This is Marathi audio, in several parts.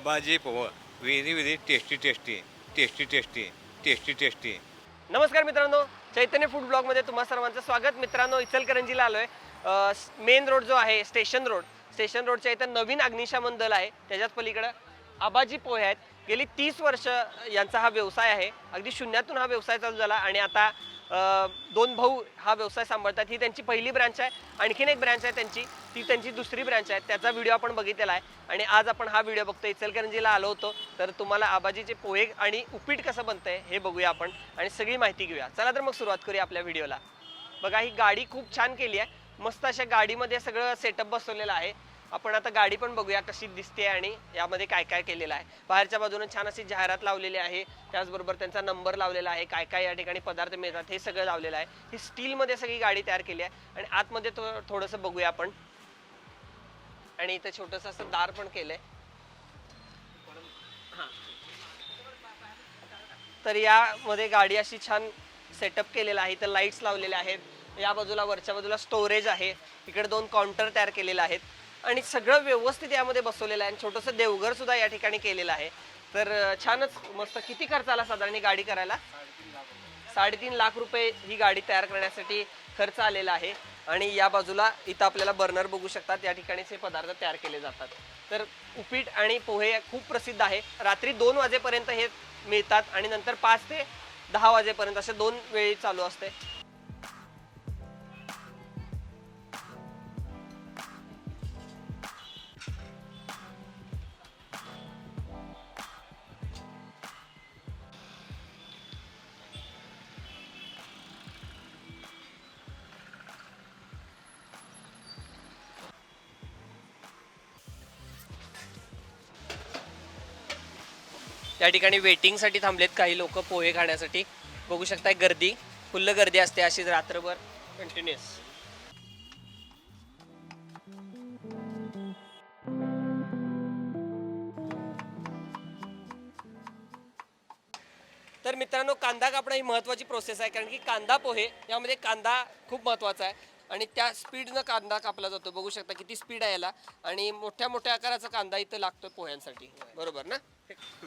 आबाजी पोहं विधी विधी tasty tasty tasty tasty tasty tasty नमस्कार मित्रांनो चैतन्य फूड ब्लॉगमध्ये तुम्हा सर्वांचं स्वागत. मित्रांनो इचलकरंजीला आहे मेन रोड जो आहे स्टेशन रोड स्टेशन रोडच्या इथं नवीन अग्निशमन दल आहे. त्याच्याच पलीकडं आबाजी पोहे आहेत. गेली तीस वर्ष यांचा हा व्यवसाय आहे. अगदी शून्यातून हा व्यवसाय चालू झाला आणि आता दोन भाऊ हा व्यवसाय सांभाळतात. ही त्यांची पहिली ब्रँच आहे. आणखीन एक ब्रँच आहे त्यांची. ती त्यांची दुसरी ब्रँच आहे. त्याचा व्हिडिओ आपण बघितलेला आहे. आणि आज आपण हा व्हिडिओ बघतो. इचलकरंजीला आलो होतो. तर तुम्हाला आबाजीचे पोहे आणि उपीट कसं बनतंय हे बघूया आपण. आणि सगळी माहिती घेऊया. चला तर मग सुरुवात करूया आपल्या व्हिडिओला बघा ही गाडी खूप छान केली आहे. मस्त अशा गाडीमध्ये सगळं सेटअप बसवलेलं आहे. आपण आता गाडी पण बघूया कशी दिसते आणि यामध्ये काय काय केलेलं आहे. बाहेरच्या बाजूने छान अशी जाहिरात लावलेली आहे. त्याचबरोबर त्यांचा नंबर लावलेला आहे. काय काय या ठिकाणी पदार्थ मिळतात हे सगळं लावलेलं आहे. ही स्टीलमध्ये सगळी गाडी तयार केली आहे. आणि आतमध्ये थो थोडंसं बघूया आपण. आणि इथं छोटंसं असं दार पण केलं हां. तर यामध्ये गाडी अशी छान सेटअप केलेला आहे. इथं लाईट्स लावलेल्या आहेत. या बाजूला वरच्या बाजूला स्टोरेज आहे. इकडे दोन काउंटर तयार केलेले आहेत. आणि सगळं व्यवस्थित यामध्ये बसवलेलं आहे. आणि छोटंसं देवघर सुद्धा या ठिकाणी केलेलं आहे. तर छानच मस्त किती खर्च आला साधारण ही गाडी करायला? साडेतीन लाख रुपये ही गाडी तयार करण्यासाठी खर्च आलेला आहे. आणि या बाजूला इथं आपल्याला बर्नर बघू शकतात. या ठिकाणीच हे पदार्थ तयार केले जातात. तर उपीट आणि पोहे खूप प्रसिद्ध आहे. रात्री दोन वाजेपर्यंत हे मिळतात आणि नंतर पाच ते दहा वाजेपर्यंत असे दोन वेळी चालू असते. या ठिकाणी वेटिंगसाठी थांबलेत काही लोक पोहे खाण्यासाठी. बघू शकताय गर्दी फुल्ल गर्दी असते अशीच रात्रभर कंटिन्युअस तर मित्रांनो कांदा कापणं ही महत्त्वाची प्रोसेस आहे कारण की कांदा पोहे यामध्ये कांदा खूप महत्त्वाचा आहे. आणि त्या स्पीडनं कांदा कापला जातो. बघू शकता किती स्पीड आहे याला. आणि मोठ्या मोठ्या आकाराचा कांदा इथं लागतो पोह्यांसाठी. बरोबर ना?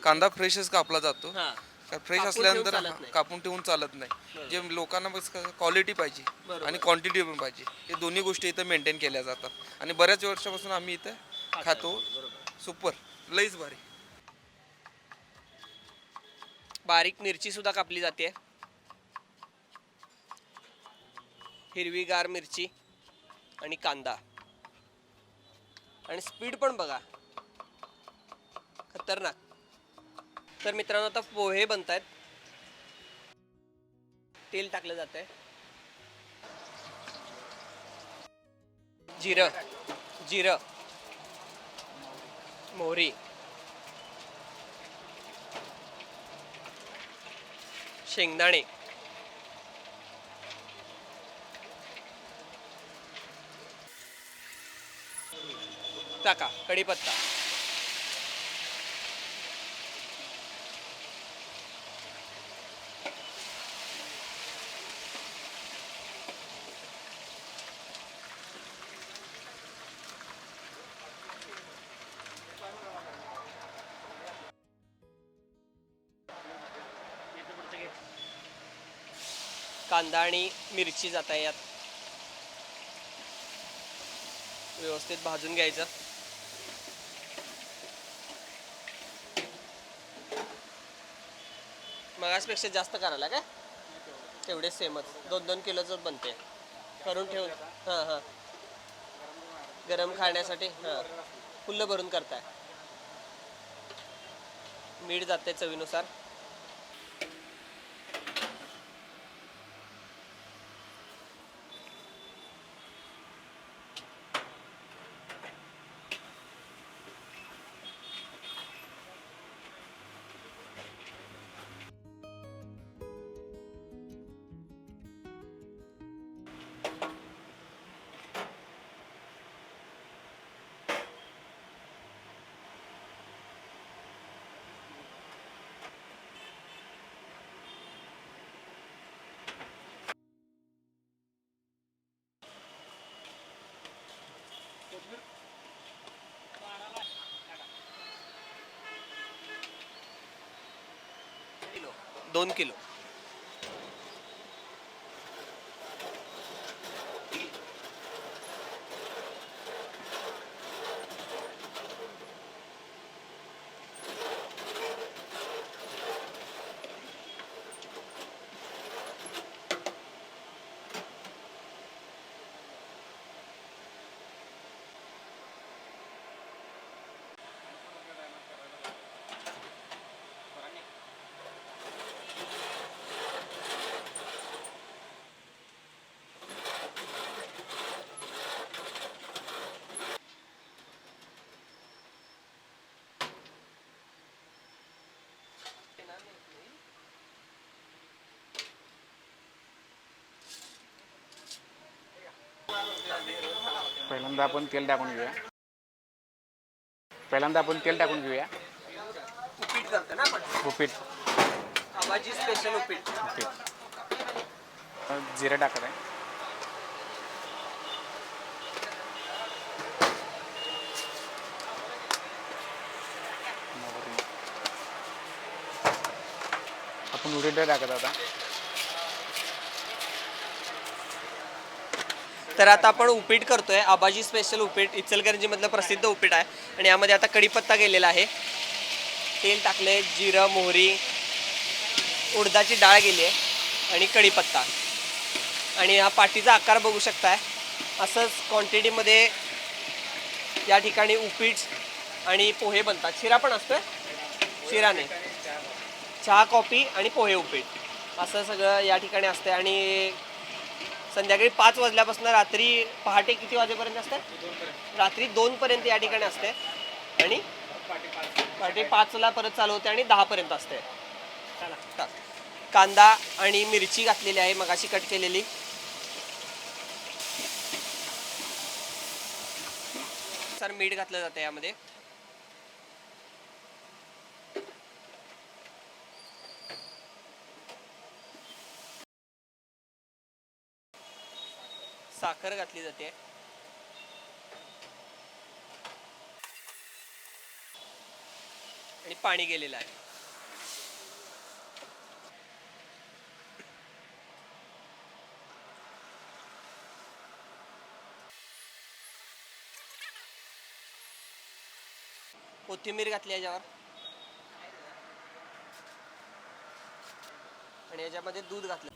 कांदा फ्रेशच कापला जातो. हां. फ्रेश कापून असल्यानंतर ठेवून चालत नाही. कापून ठेवून चालत नाही. जे लोकांना बस क्वालिटी पाहिजे बरोबर. आणि क्वांटिटी पण पाहिजे. हे दोन्ही गोष्टी इथं मेंटेन केल्या जातात. आणि बऱ्याच वर्षापासून आम्ही इथं खातो. सुपर. लईच भारी. बारीक मिरची सुद्धा कापली जाते. हिरवीगार मिरची आणि कांदा. आणि स्पीड पण बघा. खतरनाक. तर मित्रांनो आता पोहे बनत आहेत तेल टाकलं जात आहे जिरं. जिरं. मोहरी. शेंगदाणे. टाका कढीपत्ता कांदा आणि मिरची जात आहे यात. व्यवस्थित भाजून घ्यायचं. मगासपेक्षा जास्त करायला काय तेवढे सेमच. दोन दोन किलोच बनते. करून ठेवून. हां हां. गरम खाण्यासाठी हां. फुल्लं भरून करताय. मीठ जाते चवीनुसार. किलो? दोन किलो. पहिल्यांदा आपण तेल टाकून घेऊया. पहिल्यांदा आपण तेल टाकून घेऊया. उपीट करतो ना आपण. उपीट. स्पेशल उपीट. उपीट. मग जिरं टाकत आहे. आपण उडीद डाळ टाकत आता. तर आता आपण उपीट करतोय. आबाजी स्पेशल उपीट. इचलकरंजीमधलं प्रसिद्ध उपीट आहे. आणि यामध्ये आता कढीपत्ता गेलेला आहे. तेल टाकले जिरं मोहरी उडदाची डाळ गेली आहे आणि कढीपत्ता. आणि हा पाठीचा आकार बघू शकताय. असंच क्वांटिटीमध्ये या ठिकाणी उपीट आणि पोहे बनतात. शिरा पण असतोय? शिरा नाही. चहा कॉफी आणि पोहे उपीट. असं सगळं या ठिकाणी असते आणि संध्याकाळी पाच वाजल्यापासून रात्री पहाटे किती वाजेपर्यंत असते रात्री दोन पर्यंत या ठिकाणी असते आणि पहाटे पाचला परत चालू होते आणि दहापर्यंत असते कांदा आणि मिरची घातलेली आहे मगाशी कट केलेली. सर मीठ घातलं जातं यामध्ये. साखर घातली जाते. आणि पाणी गेलेलं आहे. कोथिंबीर घातली याच्यावर. आणि याच्यामध्ये दूध घातलं.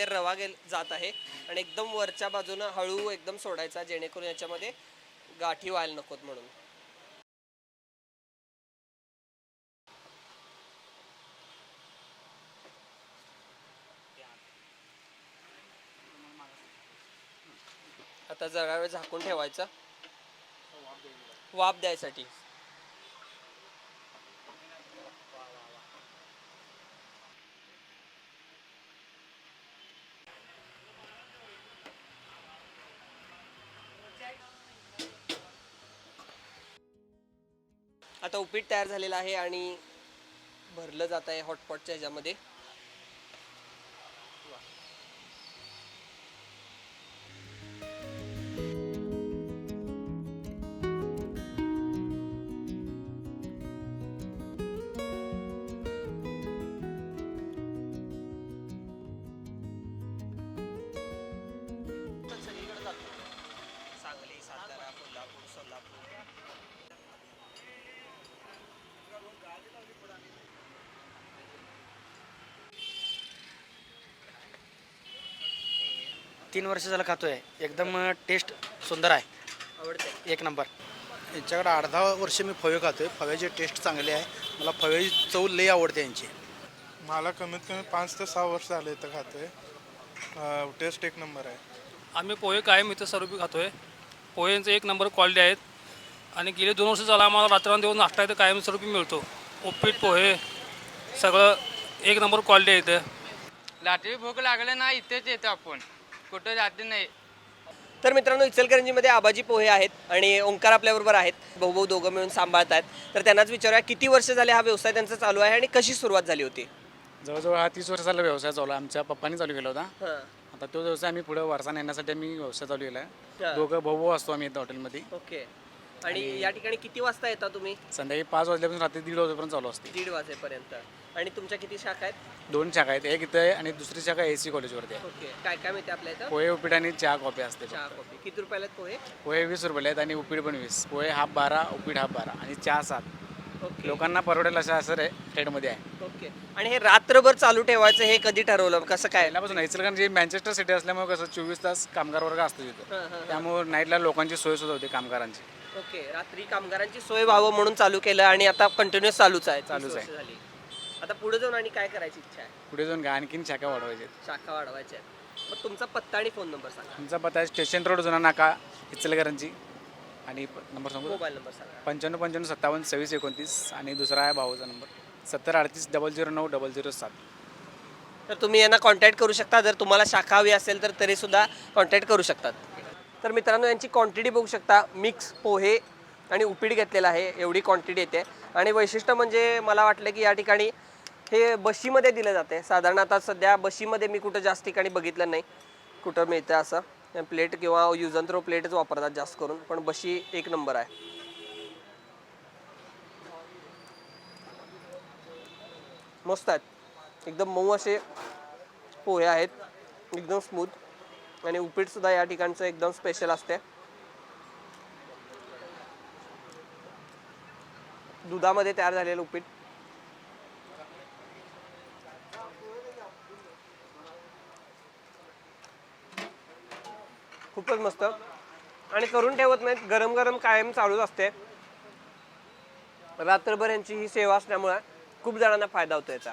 याच्यामध्ये रवा गेल जात आहे. आणि एकदम वरच्या बाजूनं हळू एकदम सोडायचा जेणेकरून याच्यामध्ये गाठी व्हायला नकोत म्हणून. आता जरा वेळ झाकून ठेवायचा. वाफ द्यायसाठी. आता उपीट तयार झालेलं आहे आणि भरलं जात आहे हॉटपॉटच्या ह्याच्यामध्ये तीन वर्ष झालं खातोय. एकदम टेस्ट सुंदर आहे. आवडते एक नंबर. यांच्याकडे अर्धा वर्ष मी फवे खातोय. फव्याची टेस्ट चांगली आहे. मला फव्याची चव लई आवडते यांची. मला कमीत कमी पाच ते सहा वर्ष झाले इथं खातोय. टेस्ट एक नंबर आहे. आम्ही पोहे कायम इथं सर्व खातोय. पोहेंचे एक नंबर क्वालिटी आहेत. आणि गेले दोन वर्ष झाला आम्हाला रात्रंदिवस नाश्ता इथं कायम स्वरूपी मिळतो. उपीट पोहे सगळं एक नंबर क्वालिटी आहे इथं. रात्री भूक लागलं ना इथेच येतो आपण. कुठं जाते नाही. तर मित्रांनो इचलकरंजीमध्ये आबाजी पोहे आहेत आणि ओंकार आपल्याबरोबर आहेत. भाऊ भाऊ दोघं मिळून सांभाळत आहेत. तर त्यांनाच विचारूया किती वर्ष झाले हा व्यवसाय त्यांचा चालू आहे आणि कशी सुरुवात झाली होती? जवळजवळ हा तीस वर्षाचा व्यवसाय चालू आहे. आमच्या पप्पांनी चालू केला होता. हां. आता तो व्यवसाय आम्ही पुढे वारसा नेण्यासाठी आम्ही व्यवसाय चालू केला. आहे. दोघं भाऊ भाऊ असतो आम्ही इथं हॉटेलमध्ये. ओके. आणि या ठिकाणी किती वाजता येता तुम्ही? संध्याकाळी पाच वाजल्यापासून रात्री दीड वाजेपर्यंत चालू असते. दीड वाजेपर्यंत. आणि तुमच्या किती शाखा आहेत? दोन शाखा आहेत. एक इथं आहे आणि दुसरी शाखा ए सी कॉलेजवरती आहे. ओके. काय काय मिळते आपल्या इथं? पोहे उपीट आणि चहा कॉफी असते चहा कॉफी किती रुपयाला आहेत पोहे? पोहे वीस रुपये आहेत आणि उपीट पण वीस. पोहे हाफ बारा उपीट हाफ बारा आणि चहा सात. ओके. लोकांना परवडेल असं असं रे रेटमध्ये आहे. ओके. आणि हे रात्रभर चालू ठेवायचं हे कधी ठरवलं? कसं काय? पहिल्यापासून इचलकरंजी मँचेस्टर सिटी असल्यामुळे कसं चोवीस तास कामगार वर्ग असतो हां, तिथं हां, त्यामुळे नाईटला लोकांची सोय सुद्धा होती कामगारांची. ओके रात्री कामगारांची सोय व्हावं म्हणून चालू केलं आणि आता कंटिन्युअस चालूच आहे. चालूच आहे. झाली. आता पुढे जाऊन आणि काय करायची इच्छा आहे? पुढे जाऊन गा- आणखीन शाखा वाढवायचे शाखा वाढवायच्या आहेत मग तुमचा पत्ता आणि फोन नंबर सांगा. आमचा पत्ता आहे स्टेशन रोड जुना नाका इचलकरंजी. आणि प- नंबर सांगू मोबाईल नंबर सांगा. पंच्याण्णव पंच्याण्णव सत्तावन्न सव्वीस एकोणतीस आणि दुसरा आहे भाऊचा नंबर सत्तर अडतीस डबल झिरो नऊ डबल झिरो सात. तर तुम्ही यांना कॉन्टॅक्ट करू शकता. जर तुम्हाला शाखा हवी असेल तर तरी सुद्धा कॉन्टॅक्ट करू शकतात. तर मित्रांनो यांची क्वांटिटी बघू शकता. मिक्स पोहे आणि उपीट घेतलेलं आहे. एवढी क्वांटिटी येते. आणि वैशिष्ट्य म्हणजे मला वाटलं की या ठिकाणी हे बशीमध्ये दिलं जाते. साधारण आता सध्या बशीमध्ये मी कुठं जास्त ठिकाणी बघितलं नाही. कुठं मिळतं असं. प्लेट किंवा यूज थ्रो प्लेटच वापरतात जास्त करून. पण बशी एक नंबर आहे. मस्त आहेत. एकदम मऊ असे पोहे आहेत. एकदम स्मूथ आणि उपीट सुद्धा या ठिकाणचं एकदम स्पेशल असते. दुधामध्ये तयार झालेलं उपीट. खूपच मस्त. आणि करून ठेवत नाहीत गरम गरम कायम चालूच असते. रात्रभर यांची ही सेवा असल्यामुळे खूप जणांना फायदा होतो याचा.